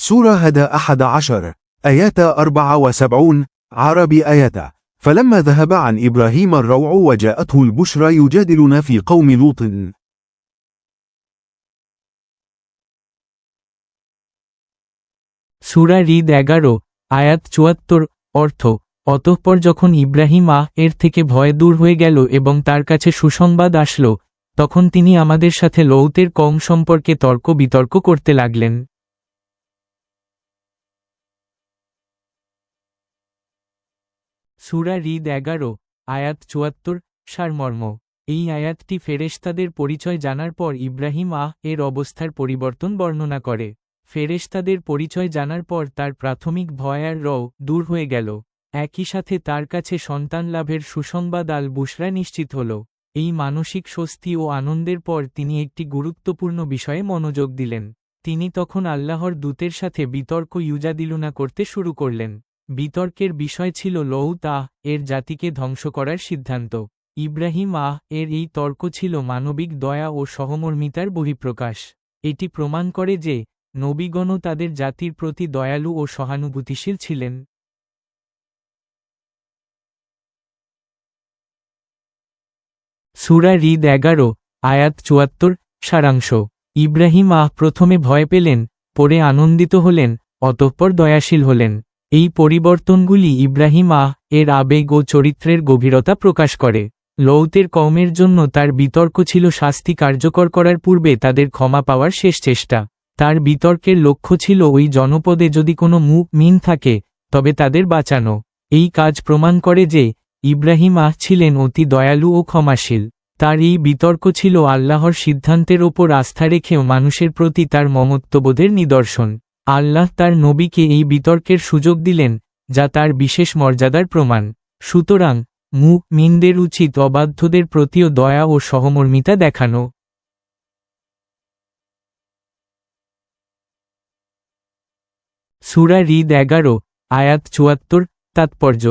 سورة هدى أحد عشر آيات أربعة وسبعون عربي آيات فلما ذهب عن إبراهيم الروع وجاءته البشرى يجادلنا في قوم لوط সুরা রিদ এগারো আয়াত চুয়াত্তর অর্থ অতঃপর যখন ইব্রাহিম আহ এর থেকে ভয় দূর হয়ে গেল এবং তার কাছে সুসংবাদ আসলো তখন তিনি আমাদের সাথে লৌতের কম সম্পর্কে তর্ক বিতর্ক করতে লাগলেন সুরা রিদ এগারো, আয়াত চুয়াত্তর, সারমর্ম। এই আয়াতটি ফেরেশতাদের পরিচয় জানার পর ইব্রাহিম আহ এর অবস্থার পরিবর্তন বর্ণনা করে। ফেরেশতাদের পরিচয় জানার পর তার প্রাথমিক ভয় আর রও দূর হয়ে গেল। একই সাথে তার কাছে সন্তান লাভের সুসংবাদ আল বুশরা নিশ্চিত হল। এই মানসিক স্বস্তি ও আনন্দের পর তিনি একটি গুরুত্বপূর্ণ বিষয়ে মনোযোগ দিলেন। তিনি তখন আল্লাহর দূতের সাথে বিতর্ক ইউজাদিলুনা করতে শুরু করলেন। বিতর্কের বিষয় ছিল লৌত আহ, এর জাতিকে ধ্বংস করার সিদ্ধান্ত। ইব্রাহিম আহ, এর এই তর্ক ছিল মানবিক দয়া ও সহমর্মিতার বহিঃপ্রকাশ। এটি প্রমাণ করে যে নবীগণও তাদের জাতির প্রতি দয়ালু ও সহানুভূতিশীল ছিলেন। সুরা রিদ এগারো, আয়াত চুয়াত্তর, সারাংশ। ইব্রাহিম আহ প্রথমে ভয় পেলেন, পরে আনন্দিত হলেন, অতঃপর দয়াশীল হলেন। এই পরিবর্তনগুলি ইব্রাহিম আহ এর আবেগ ও চরিত্রের গভীরতা প্রকাশ করে। লৌতের কওমের জন্য তার বিতর্ক ছিল শাস্তি কার্যকর করার পূর্বে তাদের ক্ষমা পাওয়ার শেষ চেষ্টা। তার বিতর্কের লক্ষ্য ছিল ওই জনপদে যদি কোনো মুখ মিন থাকে, তবে তাদের বাঁচানো। এই কাজ প্রমাণ করে যে, ইব্রাহিম আহ ছিলেন অতি দয়ালু ও ক্ষমাশীল। তার এই বিতর্ক ছিল আল্লাহর সিদ্ধান্তের ওপর আস্থা রেখেও মানুষের প্রতি তার মমত্ববোধের নিদর্শন। আল্লাহ তার নবীকে এই বিতর্কের সুযোগ দিলেন, যা তার বিশেষ মর্যাদার প্রমাণ। সুতরাং মুখ মিনদের উচিত অবাধ্যদের প্রতিও দয়া ও সহমর্মিতা দেখানো। সুরা রিদ এগারো, আয়াত চুয়াত্তর, তাৎপর্য।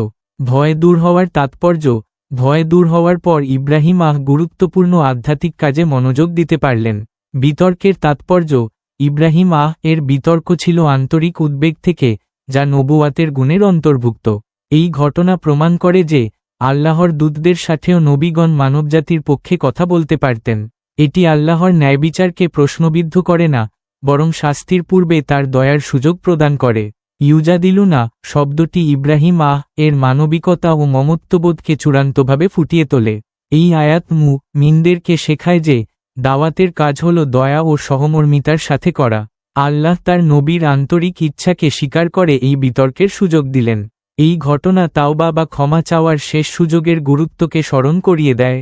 ভয় দূর হওয়ার তাৎপর্য। ভয় দূর হওয়ার পর ইব্রাহিম আহ গুরুত্বপূর্ণ আধ্যাত্মিক কাজে মনোযোগ দিতে পারলেন। বিতর্কের তাৎপর্য ইব্রাহিম আহ এর বিতর্ক ছিল আন্তরিক উদ্বেগ থেকে, যা নবুয়াতের গুণের অন্তর্ভুক্ত। এই ঘটনা প্রমাণ করে যে, আল্লাহর দূতদের সাথেও নবীগণ মানবজাতির পক্ষে কথা বলতে পারতেন। এটি আল্লাহর ন্যায়বিচারকে প্রশ্নবিদ্ধ করে না, বরং শাস্তির পূর্বে তার দয়ার সুযোগ প্রদান করে। ইউজাদিলুনা শব্দটি ইব্রাহিম আহ এর মানবিকতা ও মমত্ববোধকে চূড়ান্তভাবে ফুটিয়ে তোলে। এই আয়াত মু মিনদেরকে শেখায় যে দাওয়াতের কাজ হল দয়া ও সহমর্মিতার সাথে করা। আল্লাহ তার নবীর আন্তরিক ইচ্ছাকে স্বীকার করে এই বিতর্কের সুযোগ দিলেন। এই ঘটনা তাওবা বা ক্ষমা চাওয়ার শেষ সুযোগের গুরুত্বকে স্মরণ করিয়ে দেয়।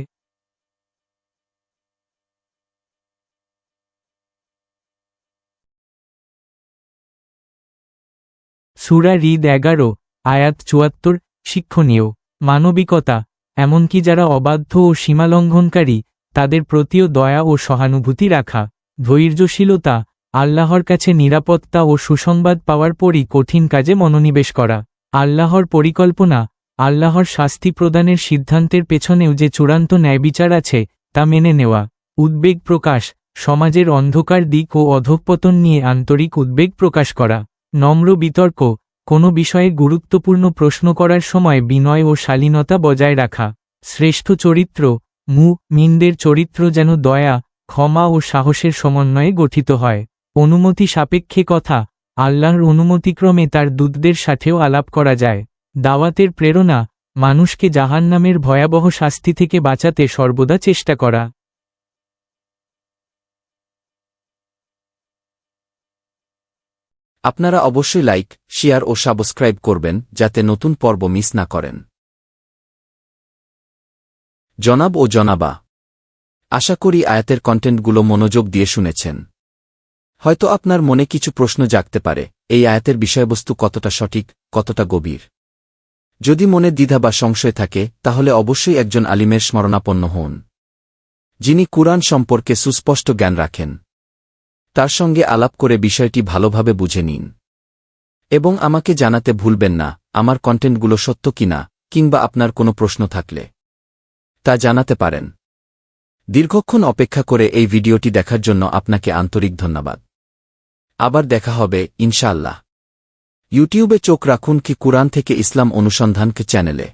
সুরা রিদ এগারো, আয়াত চুয়াত্তর, শিক্ষণীয়। মানবিকতা, এমনকি যারা অবাধ্য ও সীমালঙ্ঘনকারী তাদের প্রতিও দয়া ও সহানুভূতি রাখা, ধৈর্যশীলতা, আল্লাহর কাছে নিরাপত্তা ও সুসংবাদ পাওয়ার পরই কঠিন কাজে মনোনিবেশ করা। আল্লাহর পরিকল্পনা, আল্লাহর শাস্তি প্রদানের সিদ্ধান্তের পেছনেও যে চূড়ান্ত ন্যায়বিচার আছে, তা মেনে নেওয়া। উদ্বেগ প্রকাশ, সমাজের অন্ধকার দিক ও অধঃপতন নিয়ে আন্তরিক উদ্বেগ প্রকাশ করা। নম্র বিতর্ক, কোনো বিষয়ে গুরুত্বপূর্ণ প্রশ্ন করার সময় বিনয় ও শালীনতা বজায় রাখা। শ্রেষ্ঠ চরিত্র মু, মিনদের চরিত্র যেন দয়া, ক্ষমা ও সাহসের সমন্বয়ে গঠিত হয়। অনুমতি সাপেক্ষে কথা, আল্লাহর অনুমতিক্রমে তার দূতদের সাথেও আলাপ করা যায়। দাওয়াতের প্রেরণা, মানুষকে জাহান্নামের ভয়াবহ শাস্তি থেকে বাঁচাতে সর্বদা চেষ্টা করা। আপনারা অবশ্যই লাইক, শেয়ার ও সাবস্ক্রাইব করবেন, যাতে নতুন পর্ব মিস না করেন। জনাব ও জনাবা, আশা করি আয়াতের কন্টেন্টগুলো মনোযোগ দিয়ে শুনেছেন। হয়তো আপনার মনে কিছু প্রশ্ন জাগতে পারে, এই আয়াতের বিষয়বস্তু কতটা সঠিক, কতটা গভীর। যদি মনে দ্বিধা বা সংশয় থাকে, তাহলে অবশ্যই একজন আলিমের স্মরণাপন্ন হন, যিনি কুরআন সম্পর্কে সুস্পষ্ট জ্ঞান রাখেন। তার সঙ্গে আলাপ করে বিষয়টি ভালোভাবে বুঝে নিন। এবং আমাকে জানাতে ভুলবেন না, আমার কন্টেন্টগুলো সত্য কিনা, কিংবা আপনার কোনো প্রশ্ন থাকলে। তা জানাতে পারেন। দীর্ঘক্ষণ অপেক্ষা করে এই ভিডিওটি দেখার জন্য আপনাকে আন্তরিক ধন্যবাদ। আবার দেখা হবে, ইনশাআল্লাহ। ইউটিউবে চোখ রাখুন কি কুরআন থেকে ইসলাম অনুসন্ধানকে চ্যানেলে।